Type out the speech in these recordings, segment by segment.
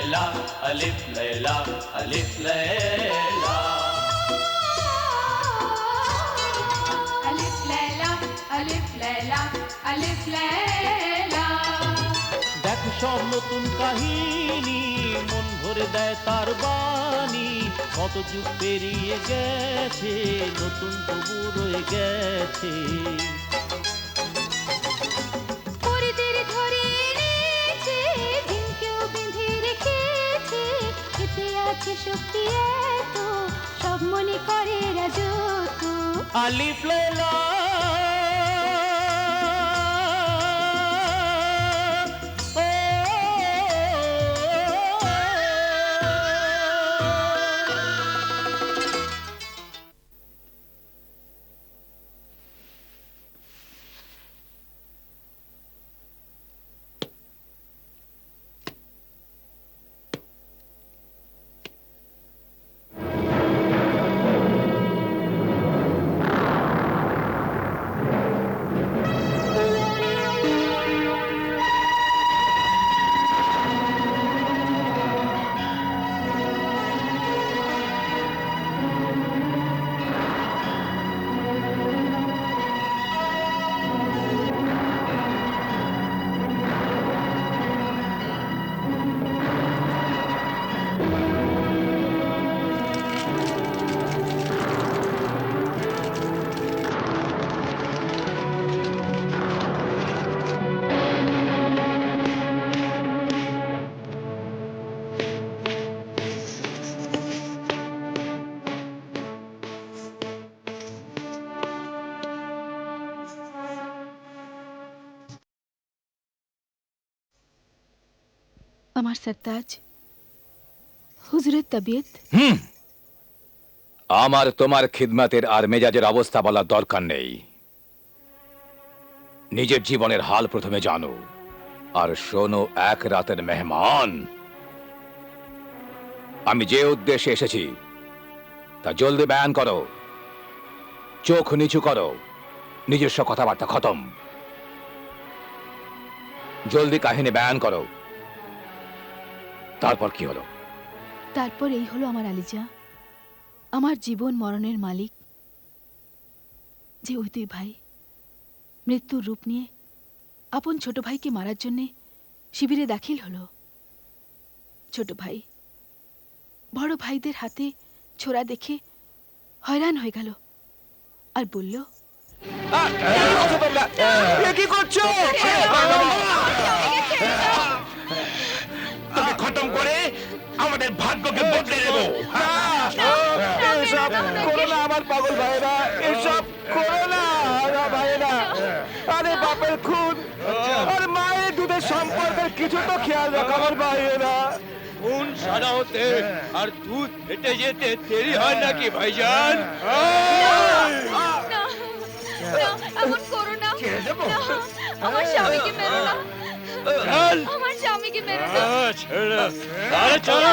ليلى ألف ليلى ألف ليلى ألف ليلى ألف ليلى ألف ليلى দেখো সব নতুন কাহিনী মন ভরে দেয় তার বাণী কত যুগ পেরিয়ে গেছে নতুন তবু রয়ে গেছে শক্তি এত সব মনে করে রাজত্ব আলিফ লাইলা। আমার সরতাজ হুজুরের তবিয়ত হুম আমার তোমার খিদমতের আর মেজাজের অবস্থা বলার দরকার নেই নিজের জীবনের হাল প্রথমে জানো আর শোনো এক রাতের মেহমান আমি যে উদ্দেশ্যে এসেছি তা জলদি বয়ান করো চোখ নিচু করো নিজস্ব কথাবার্তা খতম জলদি কাহিনী বয়ান করো তারপর কি হলো? তারপর এই হলো আমার আলিজা। আমার জীবন মরণের মালিক। যে ওই দুই ভাই মৃত্যুর রূপ নিয়ে আপন ছোট ভাইকে মারার জন্যে শিবিরে দাখিল হলো। ছোট ভাই বড় ভাইদের হাতে ছোড়া দেখে হয়রান হয়ে গেল আর বলল কি করছ? খতম করে আমাদের ভাগ্যকে বদলে দেব এসব করো না আমার পাগল ভাইরা এসব করো না ভাইরা আরে বাপের খুন আর মায়ের দুধের সম্পর্কের কিছু তো খেয়াল রাখো আমার ভাইয়েরা খুন সাদা হতে আর দুধ হেঁটে যেতে দেরি হয় নাকি ভাইজান এমন করো না না, আমার স্বামীকে মেরো না চল আমার স্বামীকে মেরো না আহ, ছেড়ে আরে চল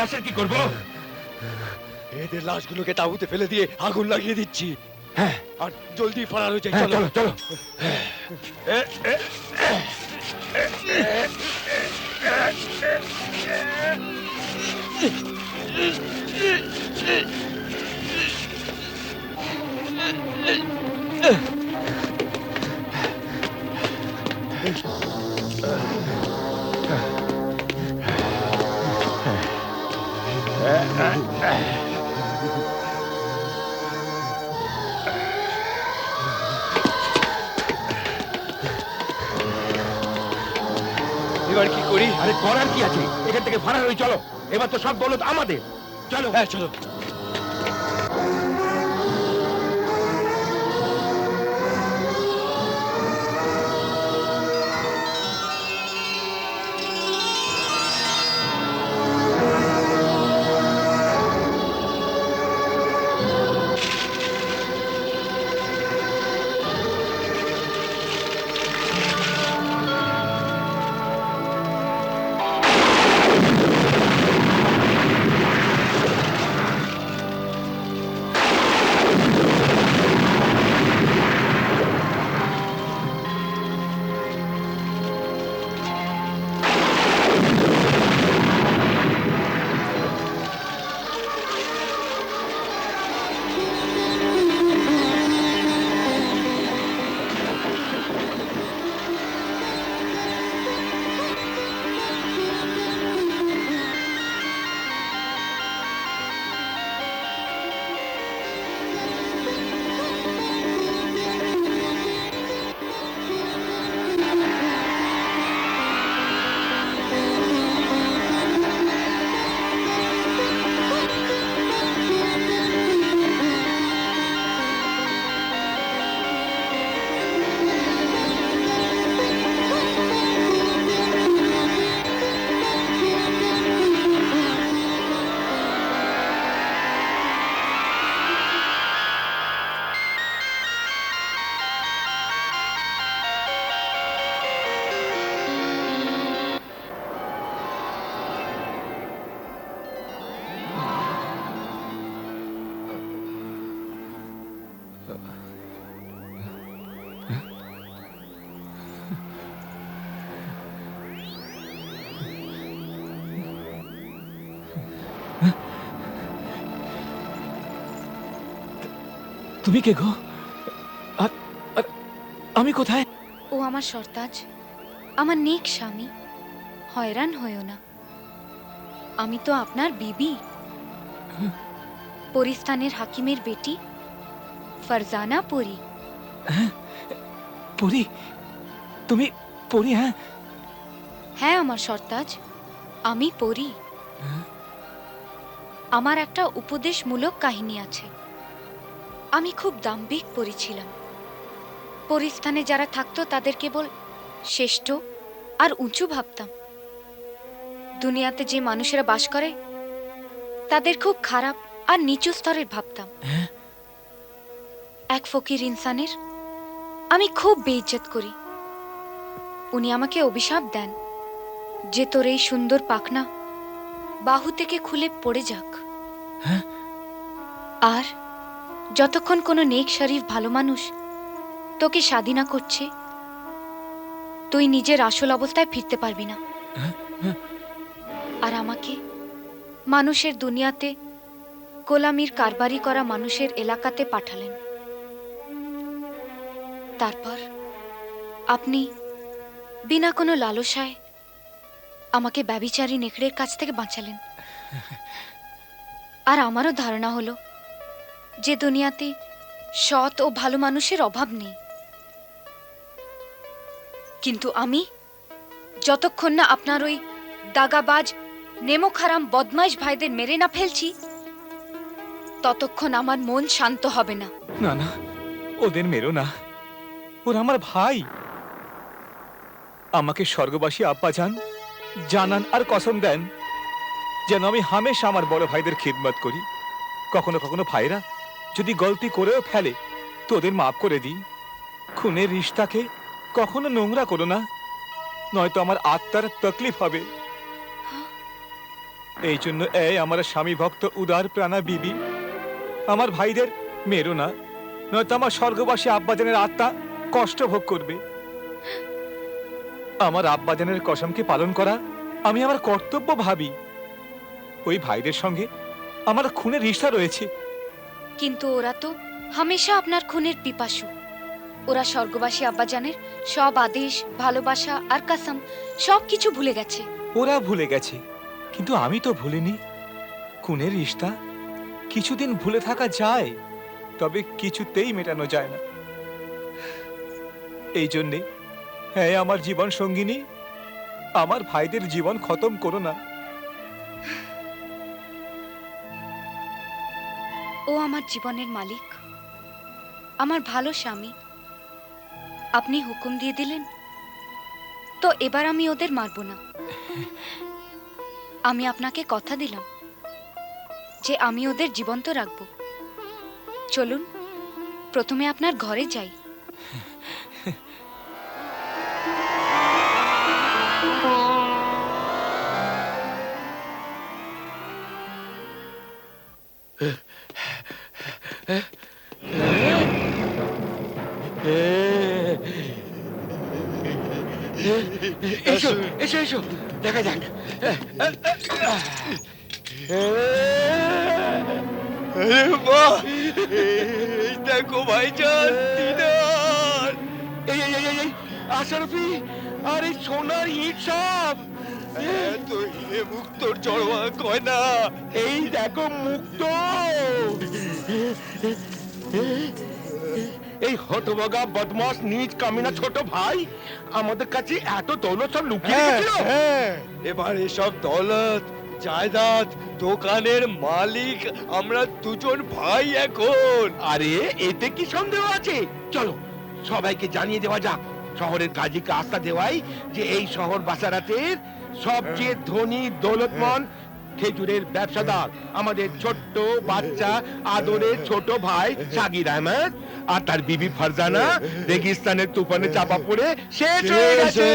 লাশের কি করব? এদের লাশগুলোকে তাঁবুতে ফেলে দিয়ে আগুন লাগিয়ে দিচ্ছি। হ্যাঁ। আর জলদি ফারার হয়ে যাই হ্যাঁ, চলো। চলো চলো। এবার তো সব দৌলত আমাদের। চলো। হ্যাঁ চলো। তুমি কে গো? আর আর আমি কোথায়? ও আমার সর্তাজ আমার নেক স্বামী। হয়রান হয়েও না। আমি তো আপনার বিবি। পরিস্তানের হাকিমের বেটি ফারজানা পরি। পরি? তুমি পরি হ্যাঁ? হ্যাঁ আমার সর্তাজ আমি পড়ি আমার একটা উপদেশমূলক কাহিনী আছে। আমি খুব দাম্ভিক পড়েছিলাম পরিস্থানে যারা থাকতো তাদের কেবল শ্রেষ্ঠ আর উঁচু ভাবতাম। দুনিয়াতে যে মানুষেরা বাস করে তাদের খুব খারাপ আর নিচু স্তরের ভাবতাম। এক ফকির ইনসানের আমি খুব বেইজ্জত করি। উনি আমাকে অভিশাপ দেন যে তোর এই সুন্দর পাখনা বাহু থেকে খুলে পড়ে যাক। আর যতক্ষণ কোনো নেক শরীফ ভালো মানুষ তোকে স্বাধীনা করছে, তুই নিজের আসল অবস্থায় ফিরতে পারবি না। আর আমাকে মানুষের দুনিয়াতে গোলামির কারবারি করা মানুষের এলাকাতে পাঠালেন। তারপর আপনি বিনা কোনো লালসায় আমাকে ব্যবিচারী নেকড়ের কাছ থেকে বাঁচালেন। আর আমারও ধারণা হলো যে দুনিয়াতে সৎ ও ভালো মানুষের অভাব নেই। কিন্তু আমি যতক্ষণ না আপনার ওই দাগাবাজ, নেমোখারাম, বদমাইশ ভাইদের মেরে না ফেলছি, ততক্ষণ আমার মন শান্ত হবে না। না না, ওদের মেরো না। ওরা আমার ভাই। আমাকে স্বর্গবাসী আব্বা যান, জানান আর কসম দেন, যেন আমি হামেশা আমার বড় ভাইদের খিদমত করি। কখনো কখনো ভাইরা যদি গলতি করেও ফেলে তো ওদের মাফ করে দিই। খুনের রিশতাকে কখনো নোংরা করো না, নয়তো আমার আত্মার তকলিফ হবে। এই জন্য এই আমার স্বামী ভক্ত উদার প্রাণা বিবি, আমার ভাইদের মেরো না, নয়তো আমার স্বর্গবাসী আব্বাজানের আত্মা কষ্ট ভোগ করবে। আমার আব্বাজানের কসমকে পালন করা আমি আমার কর্তব্য ভাবি। ওই ভাইদের সঙ্গে আমার খুনের রিশতা রয়েছে। কিন্তু ওরা তো হামেশা আপনার খুনের পিপাসু। ওরা স্বর্গবাসী আব্বাজানের সব আদেশ, ভালোবাসা আর কাসাম সব কিছু ভুলে গেছে। ওরা ভুলে গেছে। কিন্তু আমি তো ভুলিনি। খুনের রিশতা কিছুদিন ভুলে থাকা যায়, তবে কিছুতেই মেটানো যায় না। এই জন্যে হ্যাঁ আমার জীবন সঙ্গিনী আমার ভাইদের জীবন খতম করো না। ও আমার জীবনের মালিক। আমার ভালো স্বামী। আপনি হুকুম দিয়ে দিলেন। তো এবার আমি ওদের মারব না। আমি আপনাকে কথা দিলাম যে আমি ওদের জীবন্ত রাখব। চলুন, প্রথমে আপনার ঘরে যাই। এসো এসো এসো। দেখা যাক। আরে দেখো ভাইজান এই এই এই, এই আরে সোনার ইট সব এত হিরে মুক্তর জড়োয়া কয় না এই দেখো মুক্ত। এই হতবগা বদমাস নিজ কামিনা ছোট ভাই আমাদের কাছে এত দৌলত সব লুকিয়ে হ্যাঁ, রেখেছিল? হ্যাঁ। এবার এসব দৌলত জায়দাদ দোকানের মালিক আমরা দুজন ভাই এখন। আরে এতে কি সন্দেহ আছে? চলো সবাইকে জানিয়ে দেওয়া যাক শহরের কাজীকে আস্থা দেওয়াই যে এই শহর বাসারাতের সবচেয়ে ধনী দৌলতমন খেজুরের ব্যবসাদার। আমাদের ছোট্ট বাচ্চা আদরের ছোট ভাই সাগির আহমেদ আর তার বিবি ফারজানা। রেগিস্তানের তুফানে চাপা পড়ে শেষ হয়ে গেছে।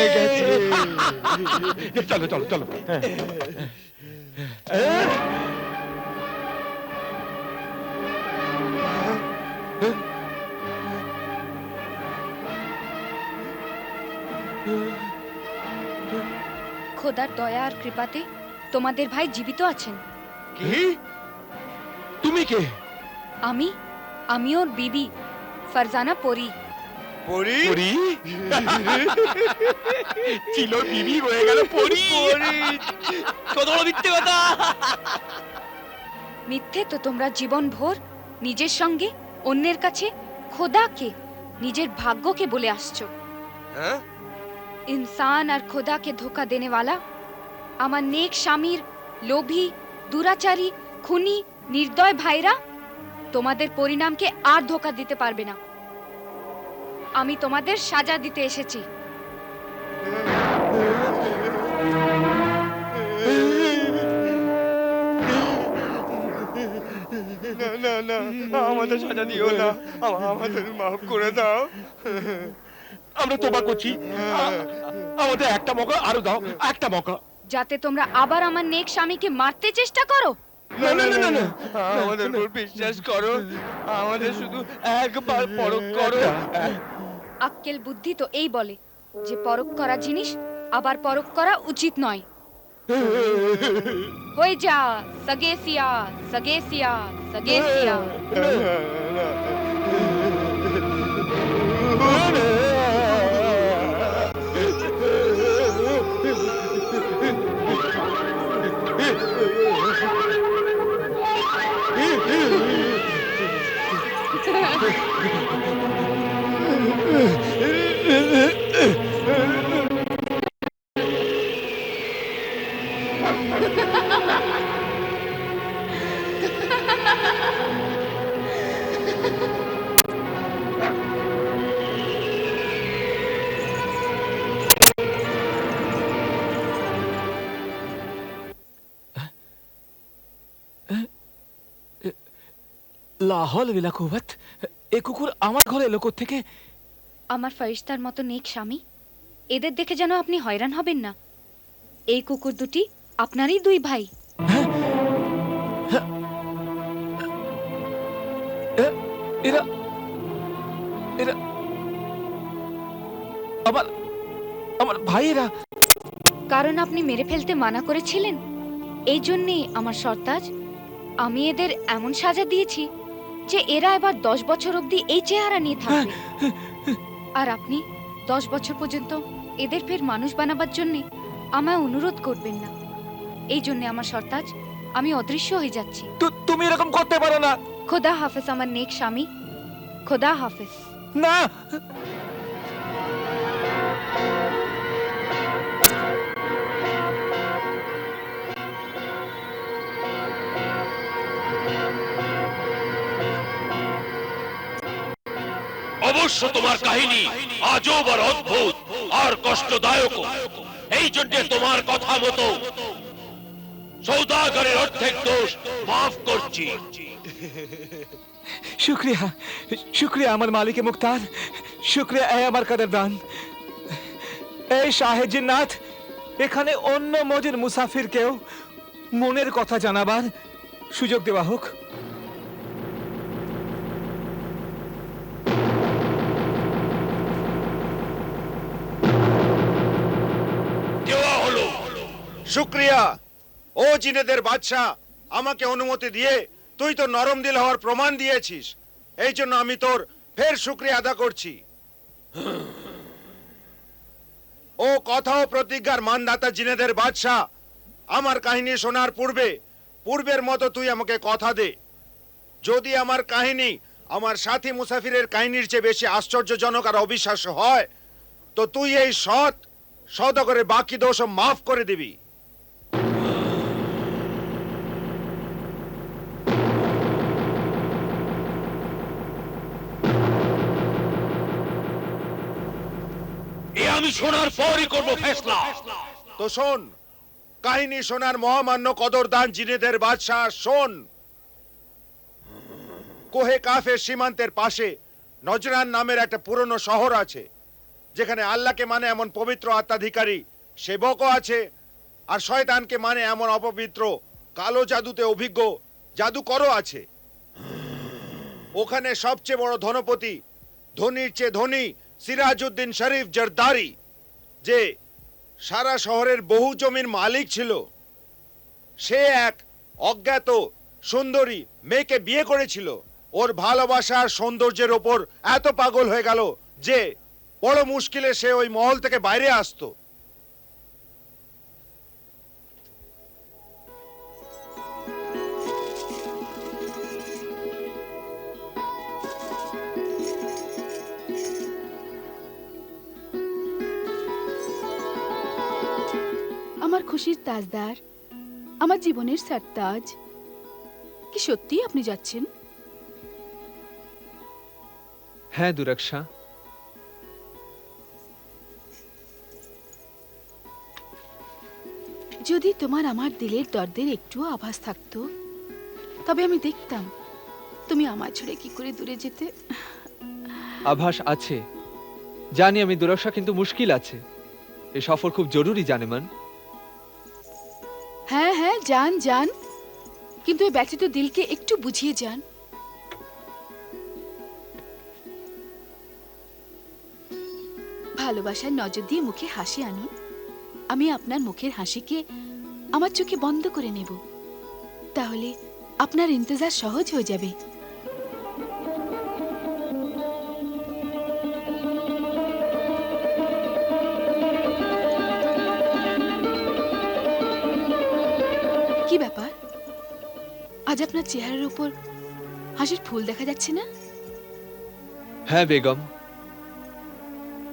চলো চলো চলো। হ্যাঁ। খোদার দয়া আর কৃপাতে তোমাদের ভাই জীবিত আছেন কি তুমি কে আমি আমি ওর বিবি ফারজানা পরি পরি পরি ছিল বিবি হয়ে গেল পরি কত বড় মিথ্যে কথা মিথ্যে তো তোমরা জীবন ভোর নিজের সঙ্গে অন্যের কাছে খোদাকে নিজের ভাগ্যকে বলে আসছো হ্যাঁ इंसान और खुदा के धोखा देने वाला আমার নেক স্বামীর লোভী দুরাচারী খুনি নির্দয় ভাইরা তোমাদের পরিণামকে আর ধোকা দিতে পারবে না। আমি তোমাদের সাজা দিতে এসেছি। না না না আমাদের সাজা দিও না। আমাদের মাফ করে দাও। আমরা তোবা করছি। আমাদের একটা মৌকা আরও দাও একটা মৌকা যাতে তোমরা আবার আমার নেক স্বামীকে মারতে চেষ্টা করো না না না না না আমাদের উপর বিশ্বাস করো আমাদের শুধু একবার পরখ করো আক্কেল বুদ্ধি তো এই বলে যে পরখ করা জিনিস আবার পরখ করা উচিত নয় হয়ে যা সগেসিয়া সগেসিয়া সগেসিয়া লাহল বিলা কুয়াত এ কুকুর আমার ঘরে এলো থেকে আমার ফরিস্তার মতো নেক স্বামী। এদের দেখে যেন আপনি হয়রান হবেন না। এই কুকুর দুটি আপনারই দুই ভাই। এরা এরা আমার আমার ভাইয়েরা। কারণ আপনি মেরে ফেলতে মানা করেছিলেন। এই জন্যেই আমার সর্তাজ আমি এদের এমন সাজা দিয়েছি যে এরা এবার দশ বছর অবধি এই চেহারা নিয়ে থাকবে। আর আপনি দশ বছর পর্যন্ত এদের ফের মানুষ বানাবার জন্যে আমায় অনুরোধ করবেন না। এই জন্য আমার সর্তাজ আমি অদৃশ্য হয়ে যাচ্ছি। তুমি এরকম করতে পারো না। খোদা হাফেজ আমার নেক স্বামী। খোদা হাফেজ। না! অবশ্য তোমার কাহিনী আজব আর অদ্ভুত আর কষ্টদায়ক এই জন্য তোমার কথা মতো সৌদাগরের অর্ধেক দোষ মাফ করছি। শুক্রিয়া শুক্রিয়া আমার মালিকে মুক্তার, শুক্রিয়া এ আমার কাদেরদান এই শাহে জিন্নাত এখানে অন্য মজের মুসাফিরকেও মনের কথা জানাবার সুযোগ দেওয়া হোক। শুক্রিয়া। ও জিনেদের বাদশাহ, আমাকে অনুমতি দিয়ে তুই তো নরম দিল হওয়ার প্রমাণ দিয়েছিস। এই জন্য আমি তোর ফের শুক্রিয়া আদা করছি। ও কথা ও প্রতিজ্ঞার মানদাতা জিনেদের বাদশাহ, আমার কাহিনী শোনার পূর্বে, পূর্বের মতো তুই আমাকে কথা দে। যদি আমার কাহিনী আমার সাথী মুসাফিরের কাহিনীর চেয়ে বেশি আশ্চর্যজনক আর অবিশ্বাস্য হয়, তো তুই এই সৎ সদগরে বাকি দোষ মাফ করে দিবি। আমি শোনার পরই করব ফেসলা। তো শোন, কাহিনী শোনার মহামান্য কদরদান জিনেদের বাদশাহ, শোন। কোহে কাফের সীমান্তের পাশে নজরান নামের একটা পুরনো শহর আছে, যেখানে আল্লাহকে মানে এমন পবিত্র আত্মাধিকারী, সেবকও আছে, আর শয়তানকে মানে এমন অপবিত্র, কালো জাদুতে অভিজ্ঞ জাদুকরও আছে। ওখানে সবচেয়ে বড় ধনপতি, ধনির চেয়ে ধনী সিরাজউদ্দিন শরীফ জরদারি, যে সারা শহরের বহু জমির মালিক ছিল, সে এক অজ্ঞাত সুন্দরী মেয়েকে বিয়ে করেছিল। ওর ভালোবাসার সৌন্দর্যের ওপর এত পাগল হয়ে গেল যে বড় মুশকিলে সে ওই মহল থেকে বাইরে আসতো। খুশির তাজদার আমার জীবনের সারতাজ। কি সত্যি আপনি যাচ্ছেন? হ্যাঁ দুরাক্ষা যদি তোমার আমার দিলের দর্দের একটুও আভাস থাকতো তবে আমি দেখতাম তুমি আমার ছেড়ে কি করে দূরে যেতে। আভাস আছে। জানি আমি দুরাক্ষা কিন্তু মুশকিল আছে। এ সফর খুব জরুরি জানেমান। যান যান। কিন্তু এই ব্যথিত দিলকে একটু বুঝিয়ে যান। ভালোবাসার নজর দিয়ে মুখে হাসি আনুন। আমি আপনার মুখের হাসিকে আমার চোখে বন্ধ করে নেব। তাহলে আপনার ইন্তজার সহজ হয়ে যাবে। আজ আপনার চেহারার উপর হাসির ফুল দেখা যাচ্ছে না? হ্যাঁ বেগম।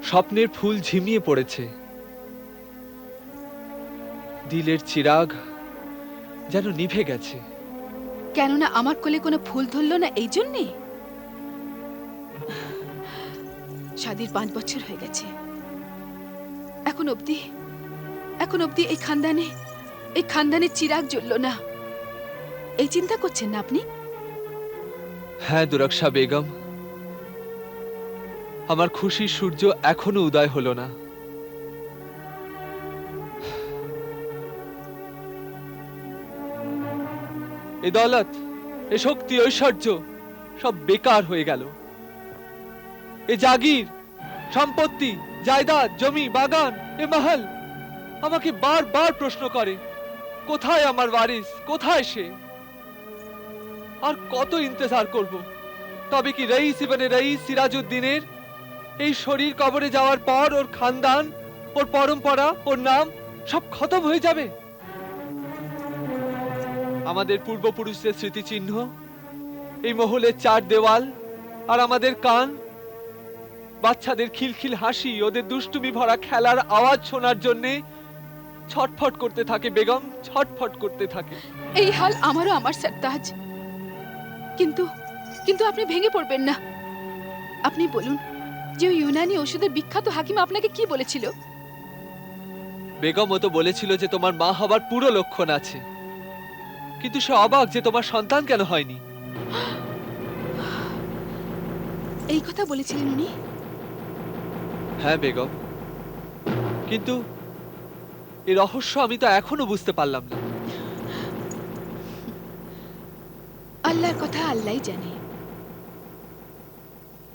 স্বপ্নের ফুল ঝিমিয়ে পড়েছে। দিলের চিরাগ যেন নিভে গেছে। কেননা আমার কোলে কোনো ফুল ধরলো না এই জন্যে? শাদির পাঁচ বছর হয়ে গেছে। এখন অবধি এখন অবধি এই খানদানে এই খানদানে চিরাগ জ্বললো না। এই চিন্তা করছেন না আপনি? হ্যাঁ দুরাক্ষা বেগম। আমার খুশির সূর্য এখনও উদয় হলো না। এ দৌলত, এ শক্তি, ঐশ্বর্য সব বেকার হয়ে গেল। এ জাগির, সম্পত্তি, জায়দাদ, জমি, বাগান, এ মহল আমাকে বারবার প্রশ্ন করে, কোথায় আমার ওয়ারিস, কোথায় সে? আর কত ইন্তজার করব। তবে কি রইস ইবনে রইস সিরাজউদ্দিনের? এই শরীর কবরে যাওয়ার পর ওর খানদান, ওর পরম্পরা, ওর নাম সব খতম হয়ে যাবে। আমাদের পূর্বপুরুষদের স্মৃতিচিহ্ন, এই মহলের চার দেওয়াল আর আমাদের কান। বাচ্চাদের খিলখিল হাসি, ওদের দুষ্টুমি ভরা খেলার আওয়াজ শোনার জন্যে ছটফট করতে থাকে বেগম, ছটফট করতে থাকে। এই হাল আমারও আমার সরতাজ কিন্তু কিন্তু আপনি ভেঙে পড়বেন না। আপনি বলুন যে ওই ইউনানি ওষুধের বিখ্যাত হাকিম আপনাকে কি বলেছিল? বেগম ও তো বলেছিল যে তোমার মা হবার পুরো লক্ষণ আছে। কিন্তু সে অবাক যে তোমার সন্তান কেন হয়নি। এই কথা বলেছিলেন উনি? হ্যাঁ বেগম। কিন্তু এই রহস্য আমি তো এখনও বুঝতে পারলাম না। আল্লাহর কথা আল্লাহই জানে।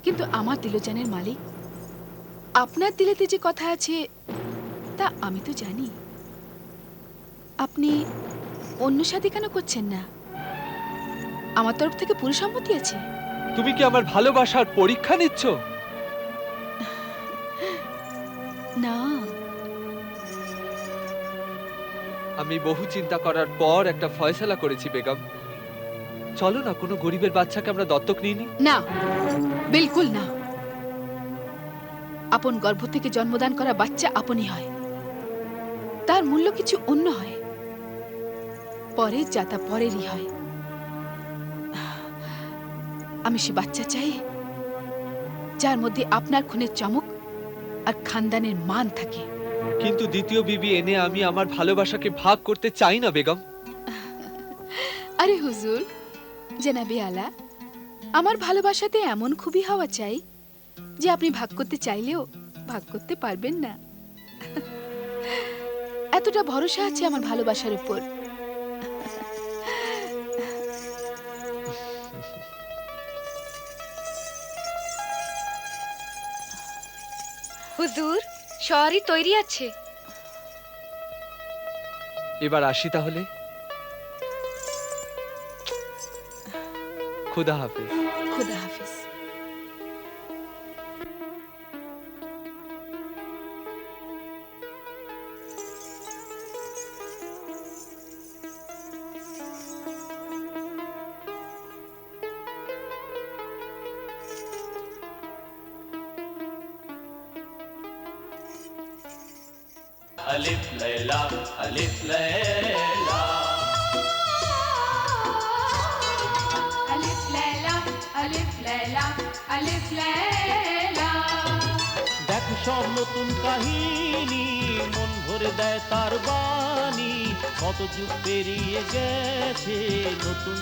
কিন্তু আমার দিলজানের মালিক আপনার দিলেতে যে কথা আছে তা আমি তো জানি। আপনি অন্য সাথে কেন করছেন না? আমার তরফ থেকে পুরো সম্মতি আছে। তুমি কি আমার ভালোবাসার পরীক্ষা নিচ্ছ? না। আমি বহু চিন্তা করার পর একটা ফয়সালা করেছি বেগম। চলো না কোনো গরিবের বাচ্চাকে আমরা দত্তক নিইনি না বিলকুল না। আপন গর্ভ থেকে জন্মদান করা বাচ্চা আপনই হয়। তার মূল্য কিছু অন্য হয়। পরের যাতা পরেরই হয়। আমি সে বাচ্চা চাই যার মধ্যে আপনার খুনের চমক আর খানদানের মান থাকে। কিন্তু দ্বিতীয় বিবি এনে আমি আমার ভালোবাসাকে ভাগ করতে চাই না বেগম। আরে হুজুর জেনাবে আলা আমার ভালোবাসাতে এমন খুবই হওয়া চাই যে আপনি ভাগ করতে চাইলেও ভাগ করতে পারবেন না। এতটা ভরসা আছে আমার ভালোবাসার উপর। হুজুর সরি তৈরি আছে। এবার আসি তাহলে। খুদা হাফেজ খুদা হাফিজ কত যুগ পেরিয়ে গেছে নতুন